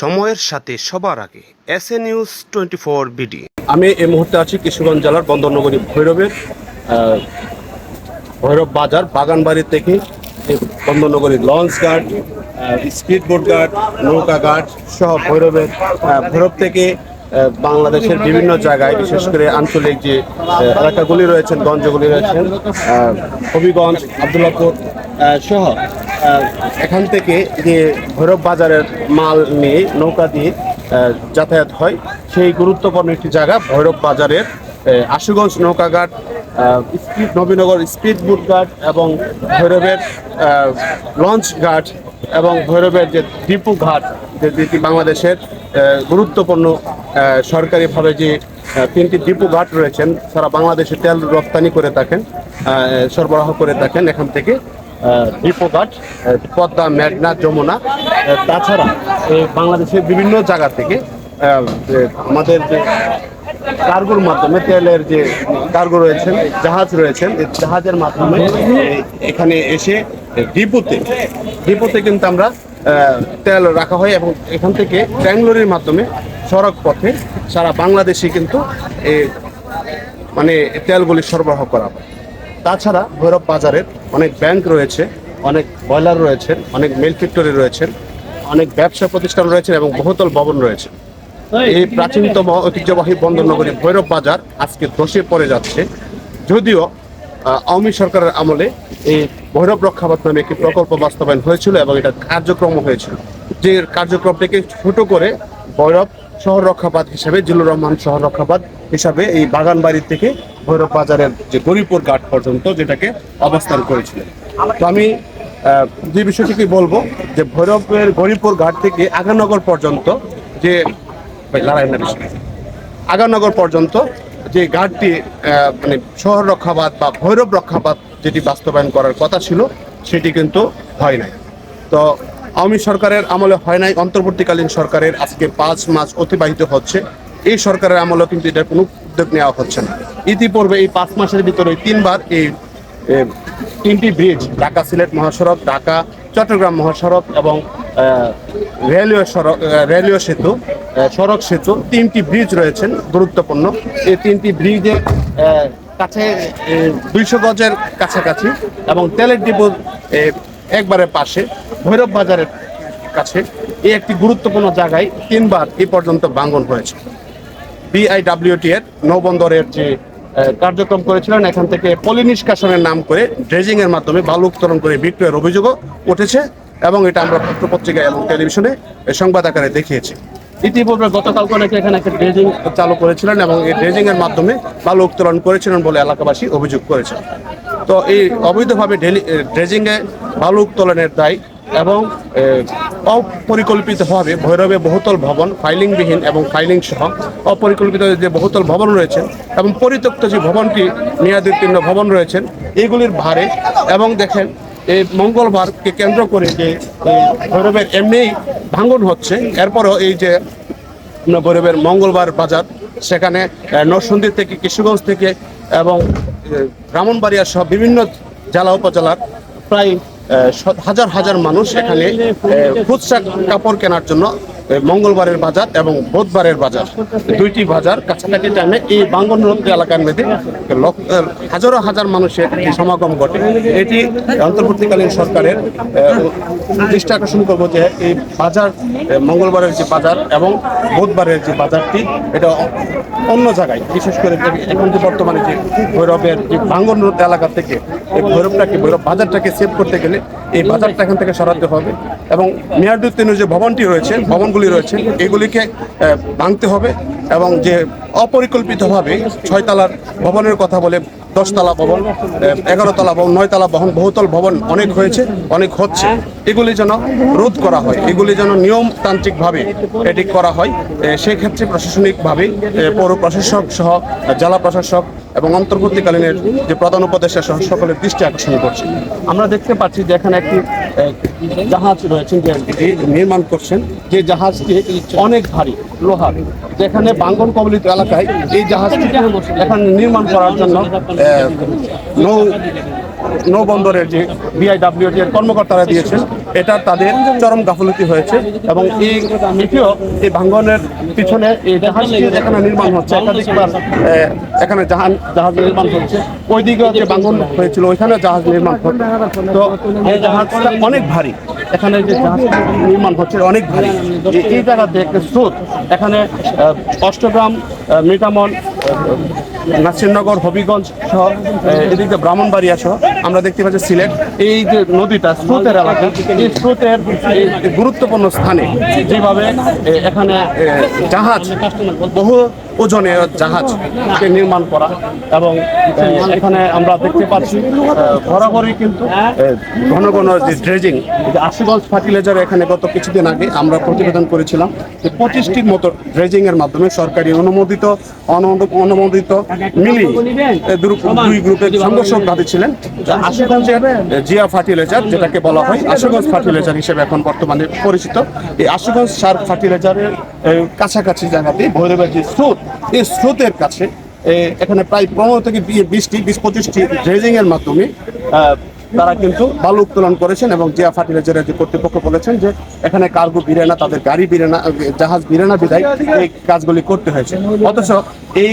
সময়ের সাথে সবার আগে S A news twenty four BD. আমি এই মুহূর্তে আছি কিশোরগঞ্জ জেলার বন্দরনগরী ভৈরবের ভৈরব বাজার, বাগানবাড়ি থেকে বন্দরনগরী launch guard speed boat guard নৌকা গার্ড সহ ভৈরবের ভৈরব থেকে বাংলাদেশের বিভিন্ন জায়গায়, বিশেষ করে আঞ্চলিক যে এলাকাগুলি রয়েছেন, গঞ্জগুলি রয়েছেন হবিগঞ্জ, আবদুল্লাপুর সহ এখান থেকে যে ভৈরব বাজারের মাল নিয়ে নৌকা দিয়ে যাতায়াত হয়, সেই গুরুত্বপূর্ণ একটি জায়গা, ভৈরব বাজারের আশুগঞ্জ নৌকাঘাট স্পিড, নবীনগর স্পিড বুট ঘাট এবং ভৈরবের লঞ্চ ঘাট এবং ভৈরবের যে ডিপু ঘাট যেটি বাংলাদেশের গুরুত্বপূর্ণ সরকারিভাবে যে তিনটি ডিপু ঘাট রয়েছেন সারা বাংলাদেশে তেল রপ্তানি করে থাকেন সরবরাহ করে থাকেন এখান থেকে। আহ, ডিপো পদ্মা মেঘনা যমুনা তাছাড়া বাংলাদেশের বিভিন্ন জায়গা থেকে আমাদের যে কার্গোর মাধ্যমে তেলের যে কার্গো রয়েছেন জাহাজ রয়েছেন এই জাহাজের মাধ্যমে এখানে এসে ডিপোতে ডিপোতে কিন্তু আমরা তেল রাখা হয় এবং এখান থেকে ব্যাঙ্গালোরের মাধ্যমে সড়ক পথে সারা বাংলাদেশে কিন্তু মানে তেলগুলি সরবরাহ করা হয়। তাছাড়া ভৈরব বাজারের অনেক ব্যাংক রয়েছে, অনেক বয়লার রয়েছেন অনেক মিল ফ্যাক্টরি রয়েছেন অনেক ব্যবসা প্রতিষ্ঠান রয়েছে এবং বহুতল ভবন রয়েছে। এই প্রাচীনতম ঐতিহ্যবাহী বন্দরনগরী ভৈরব বাজার আজকে ধসে পড়ে যাচ্ছে। যদিও আওয়ামী সরকারের আমলে এই ভৈরব রক্ষাবাদ নামে একটি প্রকল্প বাস্তবায়ন হয়েছিল এবং এটা কার্যক্রম হয়েছিল। যে কার্যক্রমটিকে ছোট করে ভৈরব শহর রক্ষাবাদ হিসেবে জিল্লুর রহমান শহর রক্ষাবাদ হিসাবে এই বাগানবাড়ি থেকে ভৈরব বাজারের যে গরিপুর ঘাট পর্যন্ত যেটাকে অবস্থান করেছিলেন। তো আমি যে বিষয়টিকে বলব যে ভৈরবের গরিপুর ঘাট থেকে আগানগর পর্যন্ত যে আগানগর পর্যন্ত যে ঘাটটি মানে শহর রক্ষাবাদ বা ভৈরব রক্ষাবাদ যেটি বাস্তবায়ন করার কথা ছিল, সেটি কিন্তু হয় নাই। তো আওয়ামী সরকারের আমলে হয় নাই, অন্তর্বর্তীকালীন সরকারের আজকে পাঁচ মাস অতিবাহিত হচ্ছে। এই সরকারের আমলেও কিন্তু এটার কোনো উদ্যোগ নেওয়া হচ্ছে না। ইতিপূর্বে এই পাঁচ মাসের ভিতরে তিনবার এই তিনটি ব্রিজ ঢাকা সিলেট মহাসড়ক ঢাকা চট্টগ্রাম মহাসড়ক এবং রেলওয়ে সড়ক রেলওয়ে সেতু সড়ক সেতু তিনটি ব্রিজ রয়েছেন গুরুত্বপূর্ণ। এই তিনটি ব্রিজের আহ, কাছে দুইশো গজের কাছাকাছি এবং তেলের ডিপো একবারে পাশে ভৈরব বাজারের কাছে। এই একটি গুরুত্বপূর্ণ জায়গায় তিনবার এ পর্যন্ত ভাঙ্গন হয়েছে। বিআইডাব্লিউটি এর নৌবন্দরের যে কার্যক্রম করেছিলেন, এখান থেকে পলি নিষ্কাশনের নাম করে ড্রেজিং এর মাধ্যমে বালু উত্তোলন করে বিক্রয়ের অভিযোগও উঠেছে এবং এটা আমরা পত্রপত্রিকায় এবং টেলিভিশনে সংবাদ আকারে দেখিয়েছি। ইতিপূর্বে গতকালকে নাকি এখানে একটা ড্রেজিং চালু করেছিলেন এবং এই ড্রেজিং এর মাধ্যমে বালু উত্তোলন করেছিলেন বলে এলাকাবাসী অভিযোগ করেছেন। তো এই অবৈধভাবে ডেলি ড্রেজিং এ বালু উত্তোলনের দায় এবং অপরিকল্পিতভাবে ভৈরবে বহুতল ভবন ফাইলিংবিহীন এবং ফাইলিং সহ অপরিকল্পিত যে বহুতল ভবন রয়েছেন এবং পরিত্যক্ত যে ভবনটি মেয়াদোত্তীর্ণ ভবন রয়েছেন এগুলির ভারে এবং দেখেন এই মঙ্গলবারকে কেন্দ্র করে যে ভৈরবের এমনিই ভাঙন হচ্ছে এরপরও এই যে ভৈরবের মঙ্গলবার বাজার সেখানে আহ, থেকে কিশোরগঞ্জ থেকে এবং ব্রাহ্মণবাড়িয়া সহ বিভিন্ন জেলা উপজেলার প্রায় হাজার হাজার মানুষ এখানে কাপড় কেনার জন্য মঙ্গলবারের বাজার এবং বুধবারের বাজার। দুইটি বাজার কাছাকাছি টাইমে এই বাঙ্গনরোধ এলাকার মধ্যে হাজারো হাজার মানুষের সমাগম ঘটে। এটি অন্তর্বর্তীকালীন সরকারের দৃষ্টি আকর্ষণ করব যে এই বাজার মঙ্গলবারের যে বাজার এবং বুধবারের যে বাজারটি, এটা অন্য জায়গায়, বিশেষ করে এখন যে বর্তমানে যে ভৈরবের যে ভাঙ্গন রোড এলাকা থেকে, এই ভৈরবটাকে, ভৈরব বাজারটাকে সেভ করতে গেলে এই বাজারটা এখান থেকে সরাতে হবে এবং মেয়াদুত্তীর্ণ যে ভবনটি রয়েছে, ভবনগুলি রয়েছে, এগুলিকে ভাঙতে হবে এবং যে অপরিকল্পিতভাবে ছয়তলার ভবনের কথা বলে দশতলা ভবন এগারো তলা ভবন, নয়তলা ভবন, বহুতল ভবন অনেক হয়েছে, অনেক হচ্ছে। এগুলি যেন রোধ করা হয়, এগুলি যেন নিয়মতান্ত্রিকভাবে এটি করা হয় সেক্ষেত্রে প্রশাসনিকভাবে পৌর প্রশাসক সহ জেলা প্রশাসক এবং অন্তর্বর্তীকালীনের যে প্রধান উপদেষ্টা সহ সকলের দৃষ্টি আকর্ষণ করছে। আমরা দেখতে পাচ্ছি যে এখানে একটি জাহাজ রয়েছেন যে নির্মাণ করছেন। যে জাহাজটি অনেক ভারী, লোহার। যেখানে বাঙ্গন কবলিত এলাকায় এই জাহাজটি এখানে নির্মাণ করার জন্য নৌ নৌবন্দরের যে বিআইডাব্লিউটি এর কর্মকর্তারা দিয়েছেন এটা তাদের চরম গাফলতি হয়েছে এবং এই এটিও এই ভাঙ্গনের পিছনে এই জাহাজটি এখানে নির্মাণ হচ্ছে, একাধিকবার এখানে জাহাজ জাহাজ নির্মাণ হচ্ছে ওই দিকে যে ভাঙ্গন হয়েছিল ওইখানে জাহাজ নির্মাণ হচ্ছে। তো এই জাহাজটা অনেক ভারী, এখানে যে জাহাজ নির্মাণ হচ্ছে, অনেক ভারী। এই- জায়গাতে একটা স্রোত, এখানে অষ্টগ্রাম মিটামন নাসিরনগর, হবিগঞ্জ সহ এদিকে ব্রাহ্মণবাড়িয়া সহ আমরা দেখতে পাচ্ছি সিলেট। এই যে নদীটা স্রোতের এলাকা, এই স্রোতের গুরুত্বপূর্ণ স্থানে যেভাবে এখানে জাহাজ, বহু ওজনের জাহাজ নির্মাণ করা এবং এখানে আমরা দেখতে পাচ্ছি বরাবরই কিন্তু ঘন ঘন যে ড্রেজিং আশুগঞ্জ ফার্টিলাইজার এখানে গত কিছুদিন আগে আমরা প্রতিবেদন করেছিলাম যে পঁচিশটির মতো ড্রেজিংয়ের মাধ্যমে সরকারি অনুমোদিত, অননুমোদিত- অনুমোদিত মিলি দুই গ্রুপের সংঘর্ষ ঘটেছিলেন ছিলেন। আশুগঞ্জের জিয়া ফার্টিলাইজার যেটাকে বলা হয় আশুগঞ্জ ফার্টিলাইজার হিসেবে এখন বর্তমানে পরিচিত। এই আশুগঞ্জ সার ফার্টিলাইজারের কাছাকাছি জায়গাতে ভৈরবের যে স্রোত এই স্রোতের কাছে এখানে প্রায় পনেরো থেকে বিশটি বিশ পঁচিশটি ড্রেজিং এর মাধ্যমে তারা কিন্তু বালু উত্তোলন করেছেন এবং জিয়া ফার্টিলাইজারের যে কর্তৃপক্ষ বলেছেন যে এখানে কার্গো বিরে না, তাদের গাড়ি বিরে না, জাহাজ বিরে না বিদায় এই কাজগুলি করতে হয়েছে। অথচ এই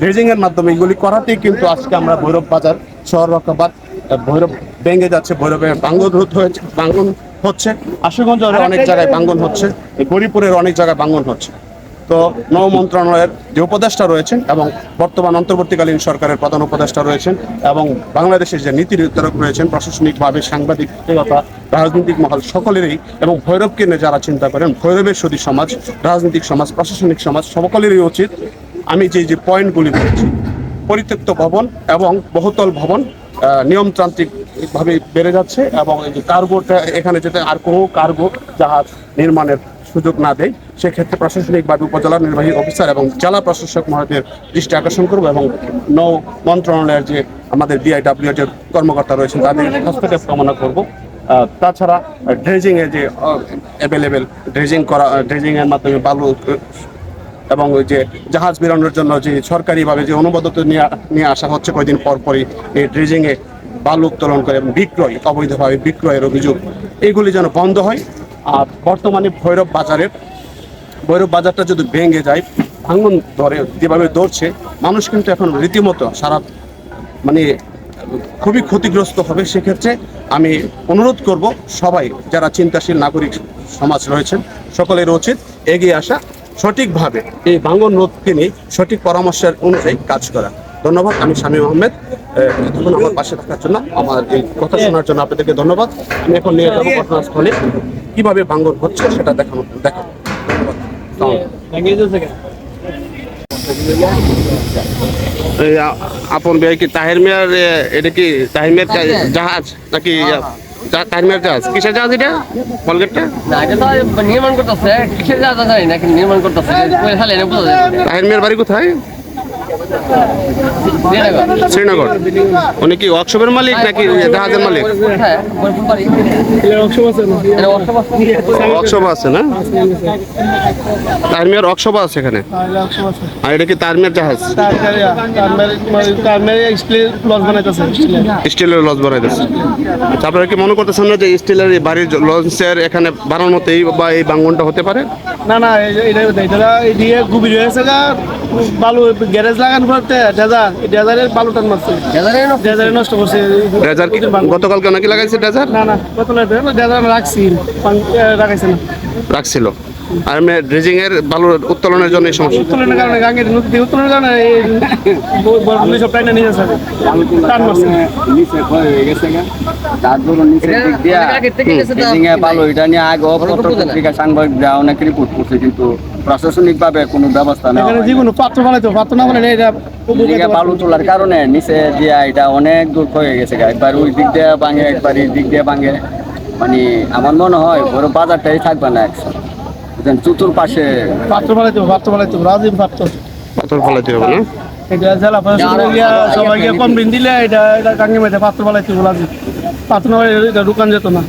ড্রেজিং এর মাধ্যমে এইগুলি করাতেই কিন্তু আজকে আমরা ভৈরব বাজার শহর রক্ষাবাদ ভৈরব ভেঙে যাচ্ছে, ভৈরবে বাঙ্গন হয়েছে, বাঙ্গন হচ্ছে। আশুগঞ্জের অনেক জায়গায় বাঙ্গন হচ্ছে গরিপুরের অনেক জায়গায় বাঙ্গন হচ্ছে। তো নৌ মন্ত্রণালয়ের যে উপদেষ্টা রয়েছেন এবং বর্তমান অন্তর্বর্তীকালীন সরকারের প্রধান উপদেষ্টা রয়েছেন এবং বাংলাদেশের যে নীতি নির্ধারক রয়েছেন, প্রশাসনিকভাবে সাংবাদিকতা, রাজনৈতিক মহল সকলেরই এবং ভৈরবকে নিয়ে যারা চিন্তা করেন, ভৈরবের সদী সমাজ, রাজনৈতিক সমাজ, প্রশাসনিক সমাজ সকলেরই উচিত আমি যে যে পয়েন্টগুলি বলছি, পরিত্যক্ত ভবন এবং বহুতল ভবন নিয়মতান্ত্রিকভাবে বেড়ে যাচ্ছে এবং এই যে কার্গোটা এখানে যেতে আর কোনো কার্গো জাহাজ নির্মাণের সুযোগ না দেয় সেক্ষেত্রে প্রশাসনিকভাবে উপজেলা নির্বাহী অফিসার এবং জেলা প্রশাসক মহোদয়ের দৃষ্টি আকর্ষণ করব এবং নৌ মন্ত্রণালয়ের যে আমাদের বিআইডাব্লিউ যে কর্মকর্তা রয়েছেন, তাদের হস্তক্ষেপ কামনা করব। তাছাড়া ড্রেজিংয়ে যে অ্যাভেলেবেল ড্রেজিং করা ড্রেজিংয়ের মাধ্যমে বালু, এবং ওই যে জাহাজ বেরোনোর জন্য যে সরকারিভাবে যে অনুমোদিত নিয়ে আসা হচ্ছে, কয়েকদিন পর পরই এই ড্রেজিংয়ে বালু উত্তোলন করে এবং বিক্রয়, অবৈধভাবে বিক্রয়ের অভিযোগ এইগুলি যেন বন্ধ হয়। আর বর্তমানে ভৈরব বাজারের, ভৈরব বাজারটা যদি ভেঙে যায়, ভাঙন ধরে যেভাবে ধরছে, মানুষ কিন্তু এখন রীতিমতো সারা মানে খুবই ক্ষতিগ্রস্ত হবে। সেক্ষেত্রে আমি অনুরোধ করব সবাই, যারা চিন্তাশীল নাগরিক সমাজ রয়েছেন, সকলের উচিত এগিয়ে আসা সঠিকভাবে। এই ভাঙন রোধকে নিয়ে সঠিক পরামর্শের অনুযায়ী কাজ করা। ধন্যবাদ। আমি স্বামী আহমেদ। আহ, এতক্ষণ আমার পাশে থাকার জন্য আমার এই কথা শোনার জন্য আপনাদেরকে ধন্যবাদ। আমি এখন নিয়ে যাব ঘটনাস্থলে। কীভাবে ভাঙন হচ্ছে সেটা দেখানো দেখাবো। ধন্যবাদ। আপন ভাই কি তাহের মিয়ার এটা কি তাহের মিয়ার জাহাজ নাকি তাহের মিয়ার জাহাজ। কিসের জাহাজ এটা? কলগেটটা নির্মাণ করতেছে। কিসের জায়গা জানি না নির্মাণ করতেছে। তাহের মিয়ার বাড়ি কোথায়? শ্রীনগর। উনি কি ওয়ার্কশপের মালিক নাকি জাহাজের মালিক। ওয়ার্কশপ আছে না? তাহের মিয়ার ওয়ার্কশপ আছে এখানে? আর এটা কি তাহের মিয়ার জাহাজ? স্টিলের লঞ্চ বানাইতেছে। আচ্ছা আপনারা কি মনে করতেছেন না যে স্টিলের এই বাড়ির লঞ্চের এখানে বানানোতেই বা এই বাঙ্গনটা হতে পারে? না না, এই- এটা এটা দিয়ে গুবির হয়েছে বালু গ্যারেজ লাগান করতে ডেজার এই ডেজারের বালু টান মারছে। ডেজারে নষ্ট করছে। ড্রেজার কি? গতকালকে নাকি লাগাইছে ড্রেজার না না লাগে ডেজার রাখছি রাখাইছে না। রাখছিল। আর এমনি ড্রেজিং এর বালু উত্তোলনের জন্য এই সমস্যা। উত্তোলনের কারণে গাঙ্গের নদীতে উত্তোলনের কারণে সব টাইনা নিয়ে যাচ্ছে। টান মারছে। নিচে হয়ে গেছে গা তার ধরুন নিচের দিক দিয়া এ ভালো এটা নিয়ে আগে। পত্রিকা সাংবাদিকরা অনেক রিপোর্ট করছে কিন্তু প্রশাসনিক ভাবে কোনো ব্যবস্থা নেওয়া এখানে হয়নি। যেগুলো পাত্র বানাইতো পাত্র না বানাইলে এটা বালু তোলার কারণে নিচে দিয়া এটা অনেক দূর হয়ে গেছে একবার ওই দিক দিয়ে ভাঙে একবার এই দিক দিয়ে ভাঙে। মানে আমার মনে হয় বড় বাজারটাই থাকবে না একসাথে। চতুর্পাশে। পাত্র বানাইতো পাত্র বানাইতো রাজীব পাত্র। পাত্র ফলাইতে হবে না? এটা জেলা প্রশাসন গিয়া সবাইকে কমপ্লেন দিলে এটা এটা গাঙ্গে মেয়েতে পাত্র বানাইতো রাজীব। পাত্র না এটা দোকান যেত না।